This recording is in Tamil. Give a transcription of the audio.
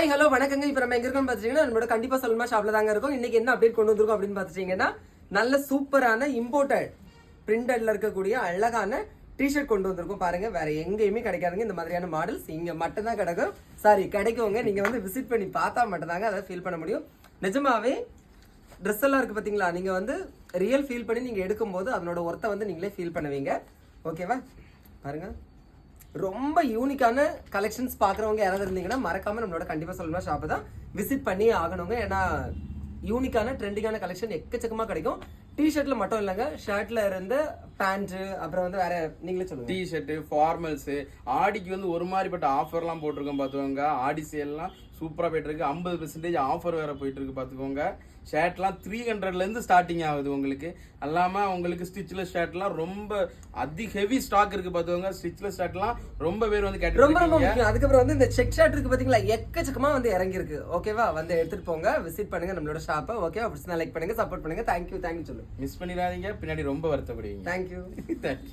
ஹாய் ஹலோ வணக்கங்க. இப்போ நம்ம எங்க இருக்கோம் பார்த்துட்டீங்கன்னா நம்மளோட கண்டிப்பா சொல்லுமா ஷாப்ல தாங்க இருக்கும். இன்னைக்கு என்ன அப்டேட் கொண்டு வந்திருக்கோம் அப்படின்னு பார்த்துட்டீங்கன்னா நல்ல சூப்பரான இம்போர்ட்டட் பிரிண்டட்ல இருக்கக்கூடிய அழகான டிஷர்ட் கொண்டு வந்திருக்கோம். பாருங்க வேற எங்கேயுமே கிடைக்காதுங்க. இந்த மாதிரியான மாடல்ஸ் இங்க மட்டும் தான் கிடைக்கும். சாரி கிடைக்குங்க. நீங்க வந்து விசிட் பண்ணி பார்த்தா மட்டும் தாங்க அதை ஃபீல் பண்ண முடியும். நிஜமாவே ட்ரெஸ் எல்லாம் இருக்கு பார்த்தீங்களா நீங்க வந்து ரியல் ஃபீல் பண்ணி நீங்க எடுக்கும்போது அதனோட ஒர்த்தை வந்து நீங்களே ஃபீல் பண்ணுவீங்க. ஓகேவா பாருங்க. ரொம்ப யூனிக்கான கலெக்ஷன்ஸ் பார்க்குறவங்க யாராவது இருந்தீங்கன்னா மறக்காம நம்மளோட கண்டிப்பா சொல்லணும் ஷாப்பை தான் விசிட் பண்ணி ஆகணுங்க. ஏன்னா யூனிக்கான ட்ரெண்டிங்கான கலெக்ஷன் எக்கச்சக்கமாக கிடைக்கும். டிஷர்ட்ல மட்டும் இல்லைங்க ஷர்ட்ல இருந்து பேண்ட் அப்புறம் வந்து வேற நீங்களே சொல்லுங்க. டி ஷர்ட் ஃபார்மல்ஸ் ஆடிக்கு வந்து ஒரு மாதிரிப்பட்ட ஆஃபர்லாம் போட்டிருக்கோம் பார்த்துக்கோங்க. ஆடி சேல்லாம் சூப்பராக போயிட்டு இருக்கு ஐம்பது பெர்சன்டேஜ் ஆஃபர் வேற போயிட்டு இருக்கு பார்த்துக்கோங்க ஷர்ட்லாம் த்ரீ ஹண்ட்ரட்லேருந்து ஸ்டார்டிங் ஆகுது உங்களுக்கு. அல்லாமல் உங்களுக்கு ஸ்டிச்லெஸ் ஷர்ட்லாம் ரொம்ப அதி ஹெவி ஸ்டாக் இருக்கு பார்த்துக்கோங்க. ஸ்டிச்லெஸ் ஷர்ட்லாம் ரொம்ப பேர் வந்து ரொம்ப ரொம்ப கேட்டு முக்கியம். அதுக்கப்புறம் வந்து இந்த செக் ஷர்ட் இருக்கு பாத்தீங்களா எக்கச்சக்கமா வந்து இறங்கி இருக்கு ஓகேவா வந்து எடுத்துட்டு போங்க. விசிட் பண்ணுங்க நம்மளோட ஷாப்பை ஓகேவா பிடிச்சா லைக் பண்ணுங்க சப்போர்ட் பண்ணுங்க. தேங்க்யூ தேங்க்யூ சொல்லு மிஸ் பண்ணிடாதீங்க. பின்னாடி ரொம்ப வருத்தப்படுவீங்க. Thank you thank you